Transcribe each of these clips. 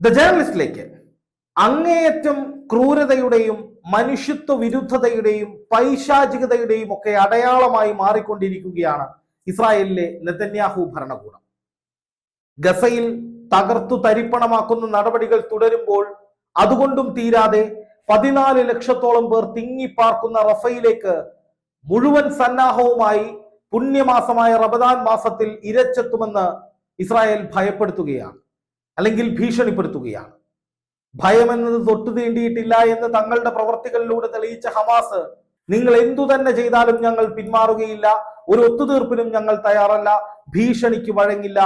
The ജേർണലിസ്റ്റിലേക്ക് അങ്ങേയറ്റം ക്രൂരതയുടെയും മനുഷ്യത്വ വിരുദ്ധതയുടെയും പൈശാചികതയുടെയും ഒക്കെ അടയാളമായി മാറിക്കൊണ്ടിരിക്കുകയാണ് ഇസ്രായേലിലെ നെതന്യാഹു ഭരണകൂടം. ഗസയിൽ തകർത്തു തരിപ്പണമാക്കുന്ന നടപടികൾ തുടരുമ്പോൾ അതുകൊണ്ടും തീരാതെ പതിനാല് ലക്ഷത്തോളം പേർ തിങ്ങിപ്പാർക്കുന്ന റഫയിലേക്ക് മുഴുവൻ സന്നാഹവുമായി പുണ്യമാസമായ റമദാൻ മാസത്തിൽ ഇരച്ചെത്തുമെന്ന് ഇസ്രായേൽ ഭയപ്പെടുത്തുകയാണ്. അല്ലെങ്കിൽ ഭീഷണിപ്പെടുത്തുകയാണ്. ഭയമെന്നത് തൊട്ടു തീണ്ടിയിട്ടില്ല എന്ന് തങ്ങളുടെ പ്രവർത്തികളിലൂടെ തെളിയിച്ച ഹമാസ് നിങ്ങൾ എന്തു തന്നെ ചെയ്താലും ഞങ്ങൾ പിന്മാറുകയില്ല ഒരു ഒത്തുതീർപ്പിനും ഞങ്ങൾ തയ്യാറല്ല ഭീഷണിക്ക് വഴങ്ങില്ല.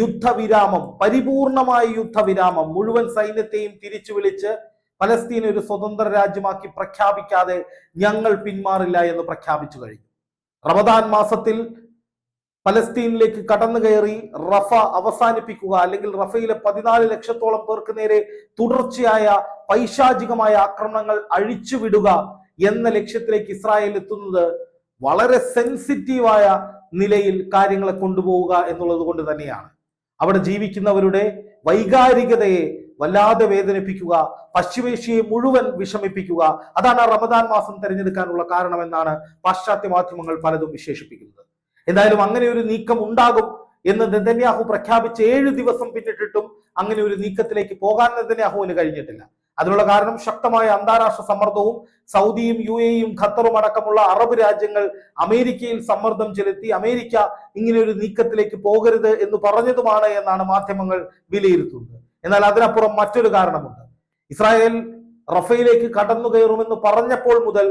യുദ്ധവിരാമം പരിപൂർണമായ യുദ്ധവിരാമം മുഴുവൻ സൈന്യത്തെയും തിരിച്ചു വിളിച്ച് പലസ്തീൻ ഒരു സ്വതന്ത്ര രാജ്യമാക്കി പ്രഖ്യാപിക്കാതെ ഞങ്ങൾ പിന്മാറില്ല എന്ന് പ്രഖ്യാപിച്ചു കഴിഞ്ഞു. റമദാൻ മാസത്തിൽ പലസ്തീനിലേക്ക് കടന്നു കയറി റഫ അവസാനിപ്പിക്കുക അല്ലെങ്കിൽ റഫയിലെ പതിനാല് ലക്ഷത്തോളം പേർക്ക് നേരെ തുടർച്ചയായ പൈശാചികമായ ആക്രമണങ്ങൾ അഴിച്ചുവിടുക എന്ന ലക്ഷ്യത്തിലേക്ക് ഇസ്രായേൽ എത്തുന്നത് വളരെ സെൻസിറ്റീവായ നിലയിൽ കാര്യങ്ങളെ കൊണ്ടുപോവുക എന്നുള്ളത് കൊണ്ട് തന്നെയാണ്. അവിടെ ജീവിക്കുന്നവരുടെ വൈകാരികതയെ വല്ലാതെ വേദനിപ്പിക്കുക പശ്ചിമേഷ്യയെ മുഴുവൻ വിഷമിപ്പിക്കുക. അതാണ് റമദാൻ മാസം തിരഞ്ഞെടുക്കാനുള്ള കാരണമെന്നാണ് പാശ്ചാത്യ മാധ്യമങ്ങൾ പലതും വിശേഷിപ്പിക്കുന്നത്. എന്തായാലും അങ്ങനെ ഒരു നീക്കം ഉണ്ടാകും എന്ന് നെതന്യാഹു പ്രഖ്യാപിച്ച് ഏഴ് ദിവസം പിന്നിട്ടിട്ടും അങ്ങനെ ഒരു നീക്കത്തിലേക്ക് പോകാൻ നെതന്യാഹുവിന് കഴിഞ്ഞിട്ടില്ല. അതിനുള്ള കാരണം ശക്തമായ അന്താരാഷ്ട്ര സമ്മർദ്ദവും സൗദിയും യു എയും ഖത്തറും അടക്കമുള്ള അറബ് രാജ്യങ്ങൾ അമേരിക്കയിൽ സമ്മർദ്ദം ചെലുത്തി അമേരിക്ക ഇങ്ങനെ ഒരു നീക്കത്തിലേക്ക് പോകരുത് എന്ന് പറഞ്ഞതുമാണ് എന്നാണ് മാധ്യമങ്ങൾ വിലയിരുത്തുന്നത്. എന്നാൽ അതിനപ്പുറം മറ്റൊരു കാരണമുണ്ട്. ഇസ്രായേൽ റഫയിലേക്ക് കടന്നു കയറുമെന്ന് പറഞ്ഞപ്പോൾ മുതൽ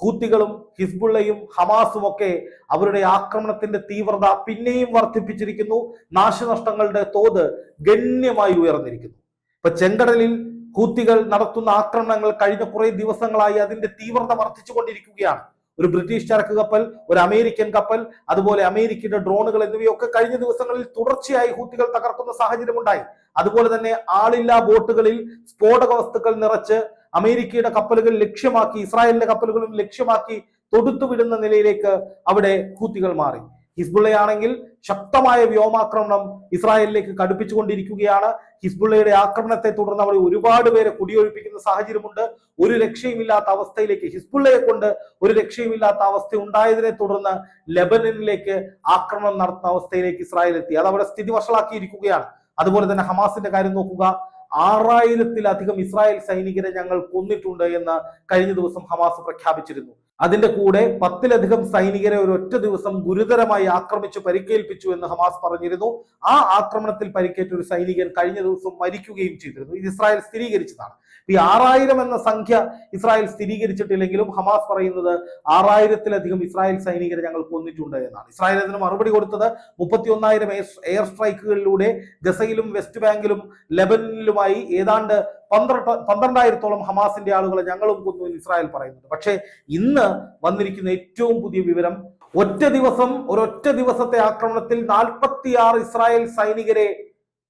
ഹൂത്തികളും ഹിസ്ബുള്ളയും ഹമാസും ഒക്കെ അവരുടെ ആക്രമണത്തിന്റെ തീവ്രത പിന്നെയും വർദ്ധിപ്പിച്ചിരിക്കുന്നു. നാശനഷ്ടങ്ങളുടെ തോത് ഗണ്യമായി ഉയർന്നിരിക്കുന്നു. ഇപ്പൊ ചെങ്കടലിൽ ഹൂത്തികൾ നടത്തുന്ന ആക്രമണങ്ങൾ കഴിഞ്ഞ കുറെ ദിവസങ്ങളായി അതിന്റെ തീവ്രത വർദ്ധിച്ചുകൊണ്ടിരിക്കുകയാണ്. ഒരു ബ്രിട്ടീഷ് ചരക്ക് കപ്പൽ ഒരു അമേരിക്കൻ കപ്പൽ അതുപോലെ അമേരിക്കയുടെ ഡ്രോണുകൾ എന്നിവയൊക്കെ കഴിഞ്ഞ ദിവസങ്ങളിൽ തുടർച്ചയായി ഹൂത്തികൾ തകർക്കുന്ന സാഹചര്യം ഉണ്ടായി അതുപോലെ തന്നെ ആളില്ലാ ബോട്ടുകളിൽ സ്ഫോടക വസ്തുക്കൾ നിറച്ച് അമേരിക്കയുടെ കപ്പലുകൾ ലക്ഷ്യമാക്കി ഇസ്രായേലിന്റെ കപ്പലുകളും ലക്ഷ്യമാക്കി തൊടുത്തുവിടുന്ന നിലയിലേക്ക് അവിടെ ഹൂത്തികൾ മാറി. ഹിസ്ബുള്ളയാണെങ്കിൽ ശക്തമായ വ്യോമാക്രമണം ഇസ്രായേലിലേക്ക് കടുപ്പിച്ചുകൊണ്ടിരിക്കുകയാണ്. ഹിസ്ബുള്ളയുടെ ആക്രമണത്തെ തുടർന്ന് അവിടെ ഒരുപാട് പേരെ കുടിയൊഴിപ്പിക്കുന്ന സാഹചര്യമുണ്ട്. ഒരു രക്ഷയുമില്ലാത്ത അവസ്ഥയിലേക്ക് ഹിസ്ബുള്ളയെ കൊണ്ട് ഒരു രക്ഷയുമില്ലാത്ത അവസ്ഥ ഉണ്ടായതിനെ തുടർന്ന് ലെബനനിലേക്ക് ആക്രമണം നടത്തുന്ന അവസ്ഥയിലേക്ക് ഇസ്രായേൽ എത്തി അത് അവിടെ സ്ഥിതി വഷളാക്കിയിരിക്കുകയാണ്. അതുപോലെ തന്നെ ഹമാസിന്റെ കാര്യം നോക്കുക. ആറായിരത്തിലധികം ഇസ്രായേൽ സൈനികരെ ഞങ്ങൾ കൊന്നിട്ടുണ്ട് എന്ന് കഴിഞ്ഞ ദിവസം ഹമാസ് പ്രഖ്യാപിച്ചിരുന്നു. അതിന്റെ കൂടെ പത്തിലധികം സൈനികരെ ഒരു ഒറ്റ ദിവസം ഗുരുതരമായി ആക്രമിച്ചു പരിക്കേൽപ്പിച്ചു എന്ന് ഹമാസ് പറഞ്ഞിരുന്നു. ആ ആക്രമണത്തിൽ പരിക്കേറ്റ ഒരു സൈനികൻ കഴിഞ്ഞ ദിവസം മരിക്കുകയും ചെയ്തിരുന്നു. ഇത് ഇസ്രായേൽ സ്ഥിരീകരിച്ചതാണ്. ഈ ആറായിരം എന്ന സംഖ്യ ഇസ്രായേൽ സ്ഥിരീകരിച്ചിട്ടില്ലെങ്കിലും ഹമാസ് പറയുന്നത് ആറായിരത്തിലധികം ഇസ്രായേൽ സൈനികരെ ഞങ്ങൾ കൊന്നിട്ടുണ്ട് എന്നാണ്. ഇസ്രായേൽ അതിന് മറുപടി കൊടുത്തത് മുപ്പത്തി ഒന്നായിരം എയർ സ്ട്രൈക്കുകളിലൂടെ ഗസയിലും വെസ്റ്റ് ബാങ്കിലും ലെബനിലുമായി ഏതാണ്ട് പന്ത്രണ്ട് പന്ത്രണ്ടായിരത്തോളം ഹമാസിന്റെ ആളുകളെ ഞങ്ങളും കൊന്നു എന്ന് ഇസ്രായേൽ പറയുന്നുണ്ട്. പക്ഷേ ഇന്ന് വന്നിരിക്കുന്ന ഏറ്റവും പുതിയ വിവരം ഒറ്റ ദിവസം ഒരൊറ്റ ദിവസത്തെ ആക്രമണത്തിൽ നാൽപ്പത്തിയാറ് ഇസ്രായേൽ സൈനികരെ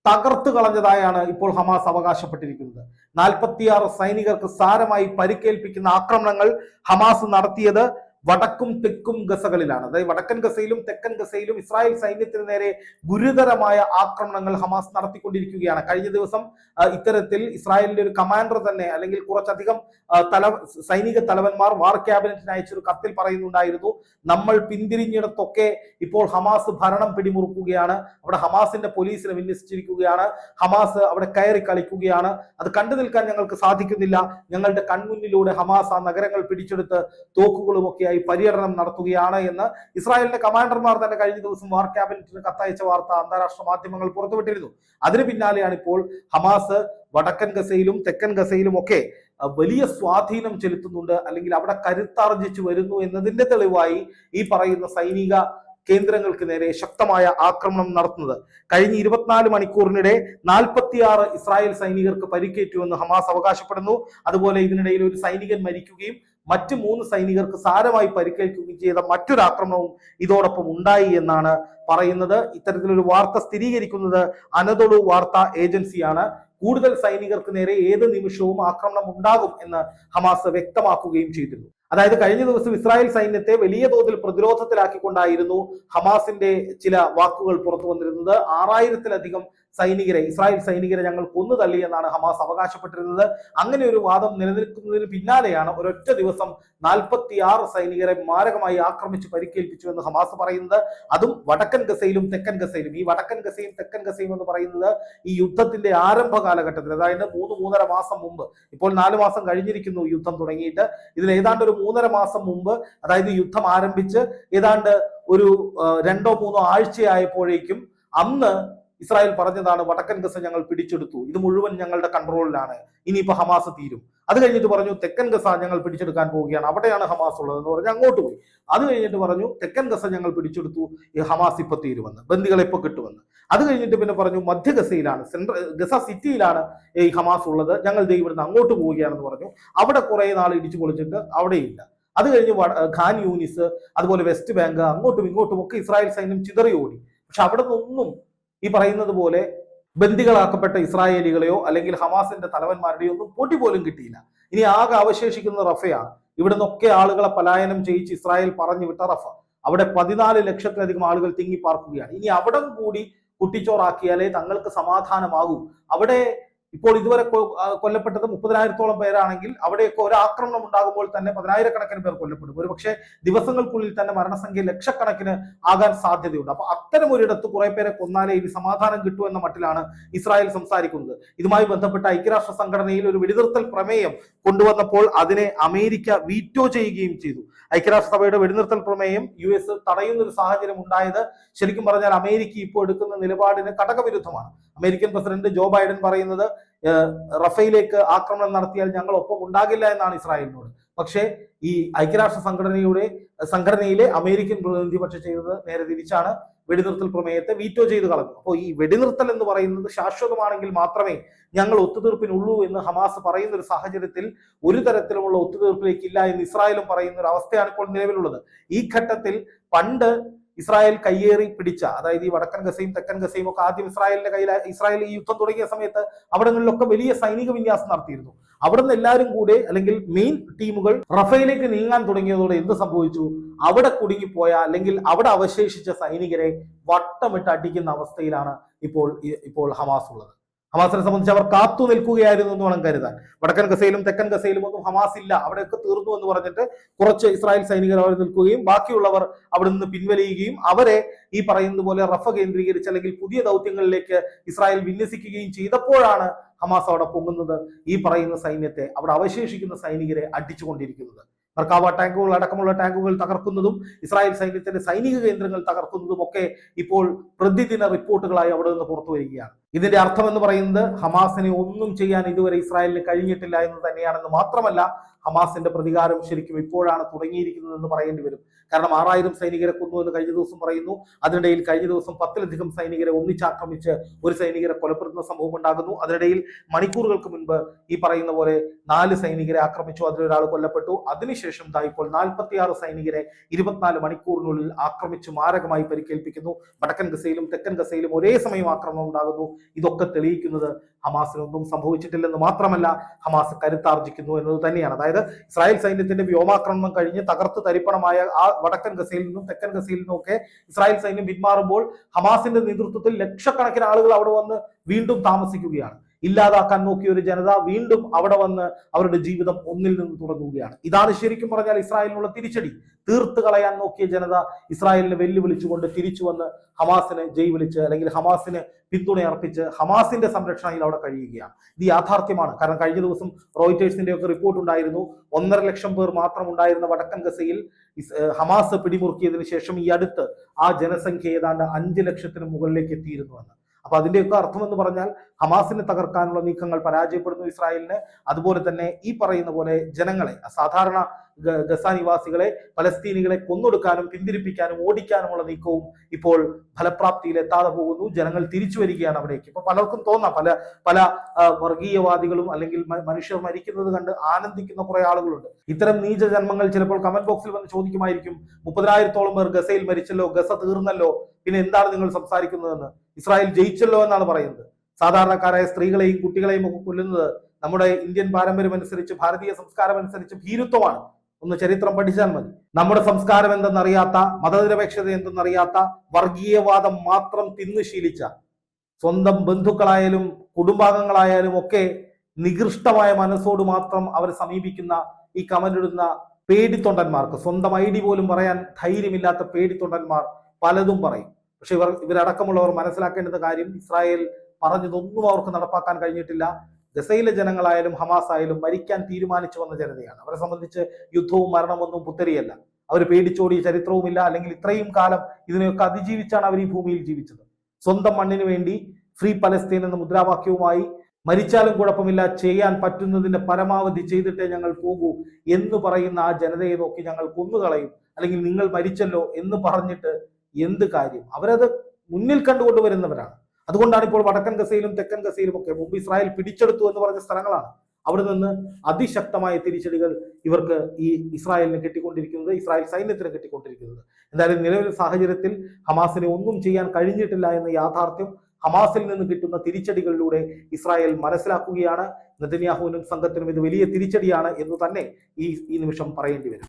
തകർത്തു കളഞ്ഞതായാണ് ഇപ്പോൾ ഹമാസ് അവകാശപ്പെട്ടിരിക്കുന്നത്. നാൽപ്പത്തിയാറ് സൈനികർക്ക് സാരമായി പരിക്കേൽപ്പിക്കുന്ന ആക്രമണങ്ങൾ ഹമാസ് നടത്തിയത് വടക്കും തെക്കും ഗസകളിലാണ്. അതായത് വടക്കൻ ഗസയിലും തെക്കൻ ഗസയിലും ഇസ്രായേൽ സൈന്യത്തിന് നേരെ ഗുരുതരമായ ആക്രമണങ്ങൾ ഹമാസ് നടത്തിക്കൊണ്ടിരിക്കുകയാണ്. കഴിഞ്ഞ ദിവസം ഇത്തരത്തിൽ ഇസ്രായേലിന്റെ ഒരു കമാൻഡർ തന്നെ അല്ലെങ്കിൽ കുറച്ചധികം തല സൈനിക തലവന്മാർ വാർ ക്യാബിനറ്റിന് അയച്ചൊരു കത്തിൽ പറയുന്നുണ്ടായിരുന്നു. നമ്മൾ പിന്തിരിഞ്ഞിടത്തൊക്കെ ഇപ്പോൾ ഹമാസ് ഭരണം പിടിമുറുക്കുകയാണ്. അവിടെ ഹമാസിന്റെ പോലീസിനെ വിന്യസിച്ചിരിക്കുകയാണ്. ഹമാസ് അവിടെ കയറി കളിക്കുകയാണ്. അത് കണ്ടു നിൽക്കാൻ ഞങ്ങൾക്ക് സാധിക്കുന്നില്ല. ഞങ്ങളുടെ കൺമുന്നിലൂടെ ഹമാസ് ആ നഗരങ്ങൾ പിടിച്ചെടുത്ത് തോക്കുകളുമൊക്കെയായി പര്യടനം നടത്തുകയാണ് എന്ന് ഇസ്രായേലിന്റെ കമാൻഡർമാർ തന്നെ കഴിഞ്ഞ ദിവസം വാർ ക്യാബിനറ്റിന് കത്തയച്ച വാർത്ത അന്താരാഷ്ട്ര മാധ്യമങ്ങൾ പുറത്തുവിട്ടിരുന്നു. അതിന് പിന്നാലെയാണ് ഇപ്പോൾ ഹമാസ് വടക്കൻ ഗസയിലും തെക്കൻ ഗസയിലും ഒക്കെ വലിയ സ്വാധീനം ചെലുത്തുന്നുണ്ട് അല്ലെങ്കിൽ അവിടെ കരുത്താർജിച്ചു വരുന്നു എന്നതിന്റെ തെളിവായി ഈ പറയുന്ന സൈനിക കേന്ദ്രങ്ങൾക്ക് നേരെ ശക്തമായ ആക്രമണം നടത്തുന്നത്. കഴിഞ്ഞ ഇരുപത്തിനാല് മണിക്കൂറിനിടെ നാൽപ്പത്തിയാറ് ഇസ്രായേൽ സൈനികർക്ക് പരിക്കേറ്റുവെന്ന് ഹമാസ് അവകാശപ്പെടുന്നു. അതുപോലെ ഇതിനിടയിൽ ഒരു സൈനികൻ മരിക്കുകയും മറ്റ് മൂന്ന് സൈനികർക്ക് സാരമായി പരിക്കേൽക്കുകയും ചെയ്ത മറ്റൊരു ആക്രമണവും ഇതോടൊപ്പം ഉണ്ടായി എന്നാണ് പറയുന്നത്. ഇത്തരത്തിലൊരു വാർത്ത സ്ഥിരീകരിക്കുന്നത് അനതൊളു വാർത്താ ഏജൻസിയാണ്. കൂടുതൽ സൈനികർക്ക് നേരെ ഏത് നിമിഷവും ആക്രമണം ഉണ്ടാകും എന്ന് ഹമാസ് വ്യക്തമാക്കുകയും ചെയ്തിരുന്നു. അതായത് കഴിഞ്ഞ ദിവസം ഇസ്രായേൽ സൈന്യത്തെ വലിയ തോതിൽ പ്രതിരോധത്തിലാക്കിക്കൊണ്ടായിരുന്നു ഹമാസിന്റെ ചില വാക്കുകൾ പുറത്തു വന്നിരുന്നത്. ആറായിരത്തിലധികം സൈനികരെ ഇസ്രായേൽ സൈനികരെ ഞങ്ങൾ കൊന്നു തള്ളി എന്നാണ് ഹമാസ് അവകാശപ്പെട്ടിരുന്നത്. അങ്ങനെ ഒരു വാദം നിലനിൽക്കുന്നതിന് പിന്നാലെയാണ് ഒരൊറ്റ ദിവസം നാൽപ്പത്തി ആറ് സൈനികരെ മാരകമായി ആക്രമിച്ച് പരിക്കേൽപ്പിച്ചു എന്ന് ഹമാസ് പറയുന്നത്. അതും വടക്കൻ ഗസയിലും തെക്കൻ ഗസയിലും. ഈ വടക്കൻ ഗസയും തെക്കൻ ഗസയും എന്ന് പറയുന്നത് ഈ യുദ്ധത്തിന്റെ ആരംഭ കാലഘട്ടത്തിൽ അതായത് മൂന്ന് മൂന്നര മാസം മുമ്പ്. ഇപ്പോൾ നാല് മാസം കഴിഞ്ഞിരിക്കുന്നു യുദ്ധം തുടങ്ങിയിട്ട്. ഇതിൽ ഏതാണ്ട് ഒരു മൂന്നര മാസം മുമ്പ് അതായത് യുദ്ധം ആരംഭിച്ച് ഏതാണ്ട് ഒരു രണ്ടോ മൂന്നോ ആഴ്ചയായപ്പോഴേക്കും അന്ന് ഇസ്രായേൽ പറഞ്ഞതാണ് വടക്കൻ ഗസ ഞങ്ങൾ പിടിച്ചെടുത്തു. ഇത് മുഴുവൻ ഞങ്ങളുടെ കൺട്രോളിലാണ്. ഇനിയിപ്പോ ഹമാസ് തീരും. അത് കഴിഞ്ഞിട്ട് പറഞ്ഞു തെക്കൻ ഗസ ഞങ്ങൾ പിടിച്ചെടുക്കാൻ പോവുകയാണ്. അവിടെയാണ് ഹമാസ് ഉള്ളത് എന്ന് പറഞ്ഞ് അങ്ങോട്ട് പോയി. അത് കഴിഞ്ഞിട്ട് പറഞ്ഞു തെക്കൻ ഗസ ഞങ്ങൾ പിടിച്ചെടുത്തു. ഹമാസ് ഇപ്പൊ തീരുമെന്ന്. ബന്ദികളെ ഇപ്പൊ കിട്ടുമെന്ന്. അത് കഴിഞ്ഞിട്ട് പിന്നെ പറഞ്ഞു മധ്യ ഗസയിലാണ് സെൻട്രൽ ഗസ സിറ്റിയിലാണ് ഈ ഹമാസ് ഉള്ളത്. ഞങ്ങൾ ദൈവം അങ്ങോട്ട് പോവുകയാണെന്ന് പറഞ്ഞു. അവിടെ കുറെ നാൾ ഇടിച്ചു പൊളിച്ചിട്ട് അവിടെയില്ല. അത് കഴിഞ്ഞ് ഖാൻ യൂനിസ് അതുപോലെ വെസ്റ്റ് ബാങ്ക് അങ്ങോട്ടും ഇങ്ങോട്ടും ഒക്കെ ഇസ്രായേൽ സൈന്യം ചിതറി ഓടി പക്ഷെ അവിടെ നിന്നൊന്നും ഈ പറയുന്നത് പോലെ ബന്ദികളാക്കപ്പെട്ട ഇസ്രായേലികളെയോ അല്ലെങ്കിൽ ഹമാസിന്റെ തലവന്മാരുടെയോ ഒന്നും പൊടി പോലും കിട്ടിയില്ല. ഇനി ആകെ അവശേഷിക്കുന്ന റഫയാണ്. ഇവിടെ നിന്നൊക്കെ ആളുകളെ പലായനം ചെയ്യിച്ച് ഇസ്രായേൽ പറഞ്ഞു വിട്ട റഫ. അവിടെ പതിനാല് ലക്ഷത്തിലധികം ആളുകൾ തിങ്ങി പാർക്കുകയാണ് ഇനി അവിടം കൂടി കുട്ടിച്ചോറാക്കിയാലേ തങ്ങൾക്ക് സമാധാനമാകൂ. അവിടെ ഇപ്പോൾ ഇതുവരെ കൊല്ലപ്പെട്ടത് മുപ്പതിനായിരത്തോളം പേരാണെങ്കിൽ അവിടെയൊക്കെ ഒരു ആക്രമണം ഉണ്ടാകുമ്പോൾ തന്നെ പതിനായിരക്കണക്കിന് പേർ കൊല്ലപ്പെടും. ഒരുപക്ഷെ ദിവസങ്ങൾക്കുള്ളിൽ തന്നെ മരണസംഖ്യ ലക്ഷക്കണക്കിന് ആകാൻ സാധ്യതയുണ്ട്. അപ്പൊ അത്തരം ഒരിടത്ത് കുറെ പേരെ കൊന്നാലേ ഇനി സമാധാനം കിട്ടൂ എന്ന മട്ടിലാണ് ഇസ്രായേൽ സംസാരിക്കുന്നത്. ഇതുമായി ബന്ധപ്പെട്ട ഐക്യരാഷ്ട്ര സംഘടനയിൽ ഒരു വെടിനിർത്തൽ പ്രമേയം കൊണ്ടുവന്നപ്പോൾ അതിനെ അമേരിക്ക വീറ്റോ ചെയ്യുകയും ചെയ്തു. ഐക്യരാഷ്ട്ര സഭയുടെ വെടിനിർത്തൽ പ്രമേയം യു എസ് തടയുന്ന ഒരു സാഹചര്യം ഉണ്ടായത് ശരിക്കും പറഞ്ഞാൽ അമേരിക്ക ഇപ്പോൾ എടുക്കുന്ന നിലപാടിന് കടകവിരുദ്ധമാണ്. അമേരിക്കൻ പ്രസിഡന്റ് ജോ ബൈഡൻ പറയുന്നത് ഏഹ്, റഫേലേക്ക് ആക്രമണം നടത്തിയാൽ ഞങ്ങൾ ഒപ്പം ഉണ്ടാകില്ല എന്നാണ് ഇസ്രായേലിനോട്. പക്ഷേ ഈ ഐക്യരാഷ്ട്ര സംഘടനയുടെ സംഘടനയിലെ അമേരിക്കൻ പ്രതിനിധി പക്ഷെ ചെയ്തത് നേരെ തിരിച്ചാണ് വെടിനിർത്തൽ പ്രമേയത്തെ വീറ്റോ ചെയ്ത് കളഞ്ഞു അപ്പോൾ ഈ വെടിനിർത്തൽ എന്ന് പറയുന്നത് ശാശ്വതമാണെങ്കിൽ മാത്രമേ ഞങ്ങൾ ഒത്തുതീർപ്പിനുള്ളൂ എന്ന് ഹമാസ് പറയുന്ന ഒരു സാഹചര്യത്തിൽ ഒരു തരത്തിലുമുള്ള ഒത്തുതീർപ്പിലേക്കില്ല എന്ന് ഇസ്രായേലും പറയുന്ന ഒരു അവസ്ഥയാണ് ഇപ്പോൾ നിലവിലുള്ളത്. ഈ ഘട്ടത്തിൽ പണ്ട് ഇസ്രായേൽ കയ്യേറി പിടിച്ച അതായത് ഈ വടക്കൻ ഗസയും തെക്കൻ ഗസയും ഒക്കെ ആദ്യം ഇസ്രായേലിന്റെ കയ്യിൽ ഇസ്രായേൽ ഈ യുദ്ധം തുടങ്ങിയ സമയത്ത് അവിടങ്ങളിലൊക്കെ വലിയ സൈനിക വിന്യാസം നടത്തിയിരുന്നു. അവിടുന്ന് എല്ലാവരും കൂടെ അല്ലെങ്കിൽ മെയിൻ ടീമുകൾ റഫേലേക്ക് നീങ്ങാൻ തുടങ്ങിയതോടെ എന്ത് സംഭവിച്ചു? അവിടെ കുടുങ്ങിപ്പോയ അല്ലെങ്കിൽ അവിടെ അവശേഷിച്ച സൈനികരെ വട്ടമിട്ട് അടിക്കുന്ന അവസ്ഥയിലാണ് ഇപ്പോൾ ഇപ്പോൾ ഹമാസ് ഉള്ളത്. ഹമാസിനെ സംബന്ധിച്ച് അവർ കാത്തു നിൽക്കുകയായിരുന്നു എന്ന് വേണം കരുതാൻ. വടക്കൻ ഗസയിലും തെക്കൻ ഗസയിലും ഒന്നും ഹമാസ് ഇല്ല അവിടെയൊക്കെ തീർന്നു എന്ന് പറഞ്ഞിട്ട് കുറച്ച് ഇസ്രായേൽ സൈനികർ അവർ നിൽക്കുകയും ബാക്കിയുള്ളവർ അവിടെ നിന്ന് പിൻവലിയുകയും അവരെ ഈ പറയുന്നത് പോലെ റഫ കേന്ദ്രീകരിച്ച് അല്ലെങ്കിൽ പുതിയ ദൗത്യങ്ങളിലേക്ക് ഇസ്രായേൽ വിന്യസിക്കുകയും ചെയ്തപ്പോഴാണ് ഹമാസ് അവിടെ പൊങ്ങുന്നത്. ഈ പറയുന്ന സൈന്യത്തെ അവിടെ അവശേഷിക്കുന്ന സൈനികരെ അടിച്ചുകൊണ്ടിരിക്കുന്നത്. മർക്കാവ ടാങ്കുകൾ അടക്കമുള്ള ടാങ്കുകൾ തകർക്കുന്നതും ഇസ്രായേൽ സൈന്യത്തിന്റെ സൈനിക കേന്ദ്രങ്ങൾ തകർക്കുന്നതും ഒക്കെ ഇപ്പോൾ പ്രതിദിന റിപ്പോർട്ടുകളായി അവിടെ നിന്ന് പുറത്തു വരികയാണ് ഇതിന്റെ അർത്ഥം എന്ന് പറയുന്നത് ഹമാസിനെ ഒന്നും ചെയ്യാൻ ഇതുവരെ ഇസ്രായേലിന് കഴിഞ്ഞിട്ടില്ല എന്ന് തന്നെയാണെന്ന് മാത്രമല്ല ഹമാസിന്റെ പ്രതികാരം ശരിക്കും ഇപ്പോഴാണ് തുടങ്ങിയിരിക്കുന്നത് എന്ന് പറയേണ്ടി വരും. കാരണം ആറായിരം സൈനികരെ കൊന്നു എന്ന് കഴിഞ്ഞ ദിവസം പറയുന്നു. അതിനിടയിൽ കഴിഞ്ഞ ദിവസം പത്തിലധികം സൈനികരെ ഒന്നിച്ചാക്രമിച്ച് ഒരു സൈനികരെ കൊലപ്പെടുത്തുന്ന സംഭവം ഉണ്ടാകുന്നു. അതിനിടയിൽ മണിക്കൂറുകൾക്ക് മുൻപ് ഈ പറയുന്ന പോലെ നാല് സൈനികരെ ആക്രമിച്ചു. അതിലൊരാൾ കൊല്ലപ്പെട്ടു. അതിനുശേഷം ദാ ഇപ്പോൾ നാൽപ്പത്തിയാറ് സൈനികരെ ഇരുപത്തിനാല് മണിക്കൂറിനുള്ളിൽ ആക്രമിച്ച് മാരകമായി പരിക്കേൽപ്പിക്കുന്നു. വടക്കൻ ഗസയിലും തെക്കൻ ഗസയിലും ഒരേ സമയം ആക്രമണം ഉണ്ടാകുന്നു. ഇതൊക്കെ തെളിയിക്കുന്നത് ഹമാസിനൊന്നും സംഭവിച്ചിട്ടില്ലെന്ന് മാത്രമല്ല ഹമാസ് കരുത്താർജിക്കുന്നു എന്നത് തന്നെയാണ്. അതായത് ഇസ്രായേൽ സൈന്യത്തിന്റെ വ്യോമാക്രമണം കഴിഞ്ഞ് തകർത്ത് തരിപ്പണമായ ആ വടക്കൻ ഗസയിൽ നിന്നും തെക്കൻ ഗസയിൽ നിന്നും ഒക്കെ ഇസ്രായേൽ സൈന്യം പിന്മാറുമ്പോൾ ഹമാസിന്റെ നേതൃത്വത്തിൽ ലക്ഷക്കണക്കിന് ആളുകൾ അവിടെ വന്ന് വീണ്ടും താമസിക്കുകയാണ്. ഇല്ലാതാക്കാൻ നോക്കിയ ഒരു ജനത വീണ്ടും അവിടെ വന്ന് അവരുടെ ജീവിതം ഒന്നിൽ നിന്ന് തുടങ്ങുകയാണ്. ഇതാണ് ശരിക്കും പറഞ്ഞാൽ ഇസ്രായേലിനുള്ള തിരിച്ചടി. തീർത്ത് കളയാൻ നോക്കിയ ജനത ഇസ്രായേലിനെ വെല്ലുവിളിച്ചുകൊണ്ട് തിരിച്ചു വന്ന് ഹമാസിനെ ജയ് വിളിച്ച് അല്ലെങ്കിൽ ഹമാസിന് പിന്തുണ അർപ്പിച്ച് ഹമാസിന്റെ സംരക്ഷണയിൽ അവിടെ കഴിയുകയാണ്. ഇത് യാഥാർത്ഥ്യമാണ്. കാരണം കഴിഞ്ഞ ദിവസം റോയിറ്റേഴ്സിന്റെ ഒക്കെ റിപ്പോർട്ട് ഉണ്ടായിരുന്നു. ഒന്നര ലക്ഷം പേർ മാത്രം ഉണ്ടായിരുന്ന വടക്കൻ ഗസയിൽ ഹമാസ് പിടിമുറുക്കിയതിനു ശേഷം ഈ അടുത്ത് ആ ജനസംഖ്യ ഏതാണ്ട് അഞ്ച് ലക്ഷത്തിന് മുകളിലേക്ക് എത്തിയിരുന്നുവെന്ന് അപ്പൊ അതിന്റെയൊക്കെ അർത്ഥം എന്ന് പറഞ്ഞാൽ ഹമാസിനെ തകർക്കാനുള്ള നീക്കങ്ങൾ പരാജയപ്പെടുന്നു ഇസ്രായേലിന്. അതുപോലെ തന്നെ ഈ പറയുന്ന പോലെ ജനങ്ങളെ സാധാരണ ഗസ നിവാസികളെ പലസ്തീനികളെ കൊന്നൊടുക്കാനും പിന്തിരിപ്പിക്കാനും ഓടിക്കാനുമുള്ള നീക്കവും ഇപ്പോൾ ഫലപ്രാപ്തിയിൽ എത്താതെ പോകുന്നു. ജനങ്ങൾ തിരിച്ചു വരികയാണ് അവിടേക്ക്. ഇപ്പൊ പലർക്കും തോന്നാം. പല പല വർഗീയവാദികളും അല്ലെങ്കിൽ മനുഷ്യർ മരിക്കുന്നത് കണ്ട് ആനന്ദിക്കുന്ന കുറെ ആളുകളുണ്ട്. ഇത്തരം നീച ജന്മങ്ങൾ ചിലപ്പോൾ കമന്റ് ബോക്സിൽ വന്ന് ചോദിക്കുമായിരിക്കും. മുപ്പതിനായിരത്തോളം പേർ ഗസയിൽ മരിച്ചല്ലോ ഗസ തീർന്നല്ലോ പിന്നെ എന്താണ് നിങ്ങൾ സംസാരിക്കുന്നതെന്ന്? ഇസ്രായേൽ ജയിച്ചല്ലോ എന്നാണ് പറയുന്നത്. സാധാരണക്കാരായ സ്ത്രീകളെയും കുട്ടികളെയും ഒക്കെ കൊല്ലുന്നത് നമ്മുടെ ഇന്ത്യൻ പാരമ്പര്യം അനുസരിച്ച് ഭാരതീയ സംസ്കാരം അനുസരിച്ച് ഭീരുത്വമാണ്. ഒന്ന് ചരിത്രം പഠിച്ചാൽ മതി. നമ്മുടെ സംസ്കാരം എന്തെന്നറിയാത്ത മതനിരപേക്ഷത എന്തെന്നറിയാത്ത വർഗീയവാദം മാത്രം തിന്നു ശീലിച്ച സ്വന്തം ബന്ധുക്കളായാലും കുടുംബാംഗങ്ങളായാലും ഒക്കെ നികൃഷ്ടമായ മനസ്സോട് മാത്രം അവരെ സമീപിക്കുന്ന ഈ കമന്റിടുന്ന പേടിത്തൊണ്ടന്മാർക്ക് സ്വന്തം ഐ ഡി പോലും പറയാൻ ധൈര്യമില്ലാത്ത പേടിത്തൊണ്ടന്മാർ പലതും പറയും. പക്ഷെ ഇവർ ഇവരടക്കമുള്ളവർ മനസ്സിലാക്കേണ്ടത് കാര്യം ഇസ്രായേൽ പറഞ്ഞതൊന്നും അവർക്ക് നടപ്പാക്കാൻ കഴിഞ്ഞിട്ടില്ല. ഗസയിലെ ജനങ്ങളായാലും ഹമാസ് ആയാലും മരിക്കാൻ തീരുമാനിച്ചു വന്ന ജനതയാണ്. അവരെ സംബന്ധിച്ച് യുദ്ധവും മരണമൊന്നും പുത്തരിയല്ല. അവർ പേടിച്ചോടിയ ചരിത്രവുമില്ല. അല്ലെങ്കിൽ ഇത്രയും കാലം ഇതിനെയൊക്കെ അതിജീവിച്ചാണ് അവർ ഈ ഭൂമിയിൽ ജീവിച്ചത്. സ്വന്തം മണ്ണിന് വേണ്ടി ഫ്രീ പലസ്തീൻ എന്ന മുദ്രാവാക്യവുമായി മരിച്ചാലും കുഴപ്പമില്ല ചെയ്യാൻ പറ്റുന്നതിന്റെ പരമാവധി ചെയ്തിട്ടേ ഞങ്ങൾ പോകൂ എന്ന് പറയുന്ന ആ ജനതയെ നോക്കി ഞങ്ങൾ കൊന്നുകളയും. അല്ലെങ്കിൽ നിങ്ങൾ മരിച്ചല്ലോ എന്ന് പറഞ്ഞിട്ട് എന്ത് കാര്യം? അവരത് മുന്നിൽ കണ്ടുകൊണ്ടുവരുന്നവരാണ് അതുകൊണ്ടാണ് ഇപ്പോൾ വടക്കൻ ഗസയിലും തെക്കൻ ഗസയിലും ഒക്കെ മുമ്പ് ഇസ്രായേൽ പിടിച്ചെടുത്തു എന്ന് പറഞ്ഞ സ്ഥലങ്ങളാണ്. അവിടെ നിന്ന് അതിശക്തമായ തിരിച്ചടികൾ ഇവർക്ക് ഈ ഇസ്രായേലിന് കിട്ടിക്കൊണ്ടിരിക്കുന്നത് ഇസ്രായേൽ സൈന്യത്തിന് കിട്ടിക്കൊണ്ടിരിക്കുന്നത്. എന്തായാലും നിലവിലെ സാഹചര്യത്തിൽ ഹമാസിനെ ഒന്നും ചെയ്യാൻ കഴിഞ്ഞിട്ടില്ല എന്ന യാഥാർത്ഥ്യം ഹമാസിൽ നിന്ന് കിട്ടുന്ന തിരിച്ചടികളിലൂടെ ഇസ്രായേൽ മനസ്സിലാക്കുകയാണ്. നെതന്യാഹുവിനും സംഘത്തിനും ഇത് വലിയ തിരിച്ചടിയാണ് എന്ന് തന്നെ ഈ ഈ നിമിഷം പറയേണ്ടി വരും.